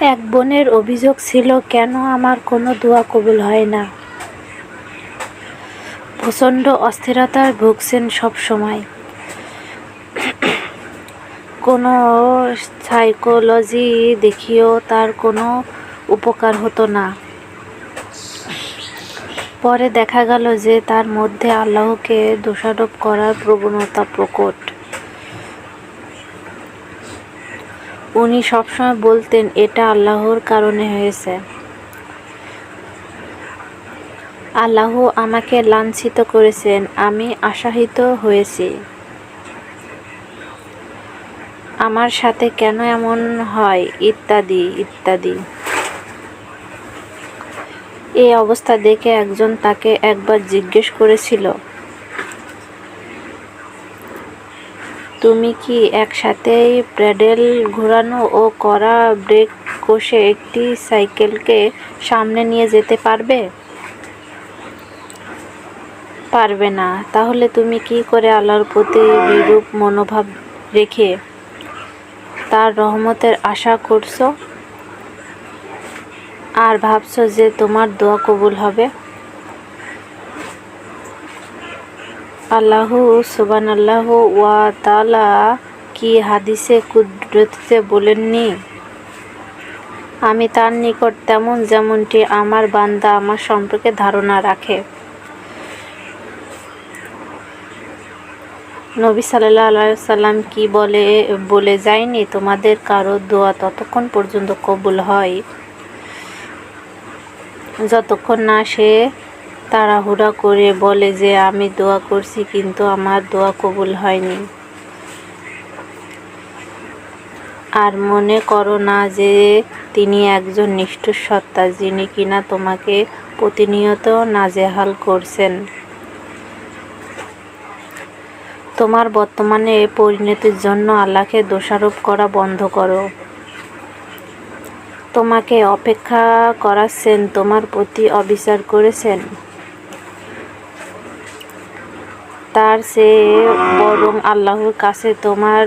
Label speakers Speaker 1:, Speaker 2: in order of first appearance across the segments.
Speaker 1: এক বোনের অভিযোগ ছিল, কেন আমার কোনো দোয়া কবুল হয় না? প্রচণ্ড অস্থিরতায় ভুগছেন সব সময়। কোনো সাইকোলজি দেখিয়েও তার কোনো উপকার হতো না। পরে দেখা গেল যে তার মধ্যে আল্লাহকে দোষারোপ করার প্রবণতা প্রকট। উনি সবসময় বলতেন, এটা আল্লাহর কারণে হয়েছে। আল্লাহ আমাকে লাঞ্ছিত করেছেন, আমি আশাহিত হয়েছি। আমার সাথে কেন এমন হয়? ইত্যাদি ইত্যাদি। এই অবস্থা দেখে একজন তাকে একবার জিজ্ঞেস করেছিল তুমি কি একসাথেই প্যাডেল ঘোরানো ও কড়া ব্রেক কষে একটি সাইকেলকে সামনে নিয়ে যেতে পারবে? পারবে না। তাহলে তুমি কি করে আল্লাহর প্রতি বিরূপ মনোভাব রেখে তার রহমতের আশা করছ? আর ভাবছ যে তোমার দোয়া কবুল হবে? আল্লাহ সুবান আল্লাহ ওয়া তালা কি হাদিসে কুদরতিতে বলেননি? আমি তার নিকট তেমন যেমনটি আমার বান্দা আমার সম্পর্কে ধারণা রাখে। নবী সাল্লাহ সাল্লাম কি বলে বলে যায়নি? তোমাদের কারও দোয়া ততক্ষণ পর্যন্ত কবুল হয়। যতক্ষণ না সে তাড়াহুড়া করে বলে যে, আমি দোয়া করছি, কিন্তু আমার দোয়া কবুল হয়নি। আর মনে করো না যে, তিনি একজন নিষ্ঠুর সত্তা, যিনি কিনা তোমাকে প্রতিনিয়ত নাজেহাল করছেন। তোমার বর্তমানে পরিণতির জন্য আল্লাহকে দোষারোপ করা বন্ধ করো। তোমাকে অপেক্ষা করাচ্ছেন, তোমার প্রতি অবিচার করেছেন। তার সে বরং আল্লাহর কাছে তোমার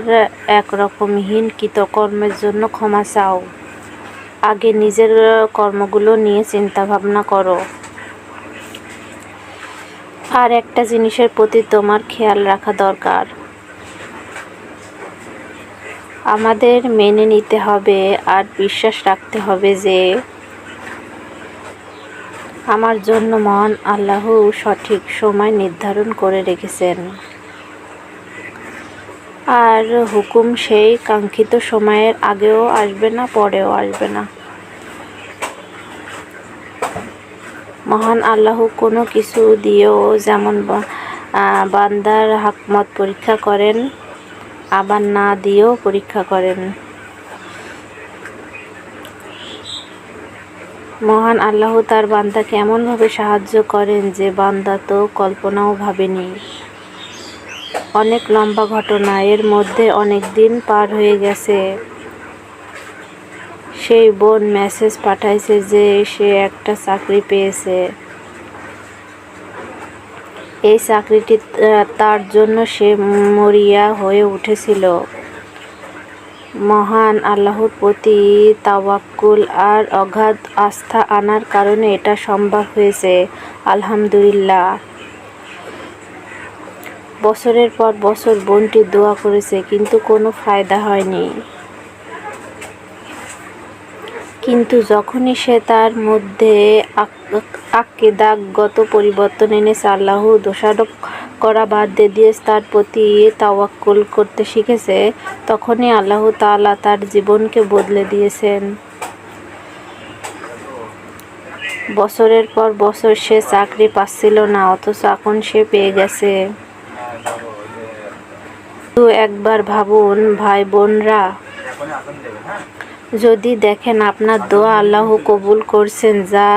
Speaker 1: একরকমহীন কৃতকর্মের জন্য ক্ষমা চাও। আগে নিজের কর্মগুলো নিয়ে চিন্তা ভাবনা করো। আর একটা জিনিসের প্রতি তোমার খেয়াল রাখা দরকার। আমাদের মেনে নিতে হবে আর বিশ্বাস রাখতে হবে যে আমার জন্য মহান আল্লাহ সঠিক সময় নির্ধারণ করে রেখেছেন। আর হুকুম সেই কাঙ্ক্ষিত সময়ের আগেও আসবে না, পরেও আসবে না। মহান আল্লাহ কোনো কিছু দিয়েও যেমন বান্দার হাকমত পরীক্ষা করেন, আবার না দিয়েও পরীক্ষা করেন। মহান আল্লাহ তার বান্দাকে এমনভাবে সাহায্য করেন যে বান্দা তো কল্পনাও ভাবেনি। অনেক লম্বা ঘটনা, এর মধ্যে অনেক দিন পার হয়ে গেছে। সেই বোন মেসেজ পাঠাইছে যে সে একটা চাকরি পেয়েছে। এই চাকরিটি তার জন্য সে মরিয়া হয়ে উঠেছিল। মহান আল্লাহর প্রতি তাওয়াক্কুল আর অগাধ আস্থা আনার কারণে এটা সম্ভব হয়েছে। আলহামদুলিল্লাহ। বছরের পর বছর বোনটি দোয়া করেছে, কিন্তু কোনো ফায়দা হয়নি। কিন্তু যখনই সে তার মধ্যে আকেদাগত পরিবর্তন এনেছে আল্লাহ দোষারোপ করা বাদ দিয়ে তার প্রতি তাওয়াক্কুল করতে শিখেছে, তখনই আল্লাহ তালা তার জীবনকে বদলে দিয়েছেন। বছরের পর বছর সে চাকরি পাচ্ছিল না, অথচ এখন সে পেয়ে গেছে। তো একবার ভাবুন ভাই বোনরা যদি দেখেন আপনার দোয়া আল্লাহ কবুল করছেন, যা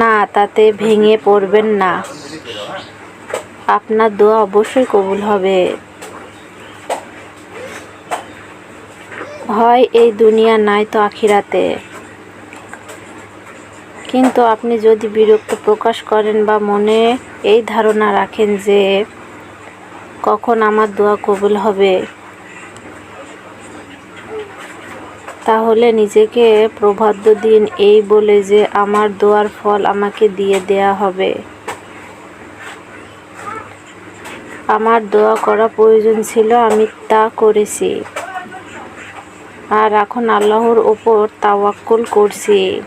Speaker 1: না তাতে ভেঙে পড়বেন না। আপনার দোয়া অবশ্যই কবুল হবে। হয় এই দুনিয়া নাই তো আখিরাতে। কিন্তু আপনি যদি বিরক্ত প্রকাশ করেন বা মনে এই ধারণা রাখেন যে কখন আমার দোয়া কবুল হবে, তাহলে নিজেকে প্রভাদ্য দিন এই বলে যে আমার দোয়ার ফল আমাকে দিয়ে দেয়া হবে। আমার দোয়া করা প্রয়োজন ছিল, আমি তা করেছি। আর এখন আল্লাহর ওপর তাওয়াক্কুল করছি।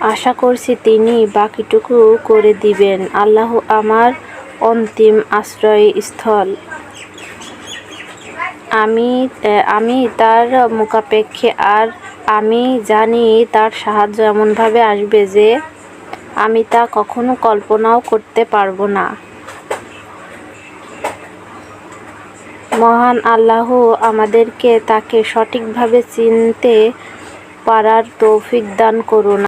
Speaker 1: আশা করছি তিনি বাকিটুকু করে দিবেন। আল্লাহ আমার অন্তিম আশ্রয়স্থল। আমি আমি তার মুখাপেক্ষে আর আমি জানি তার সাহায্য এমনভাবে আসবে যে, আমি তা কখনো কল্পনাও করতে পারব না। মহান আল্লাহ আমাদেরকে তাকে সঠিকভাবে চিনতে পারার তৌফিক দান করুন।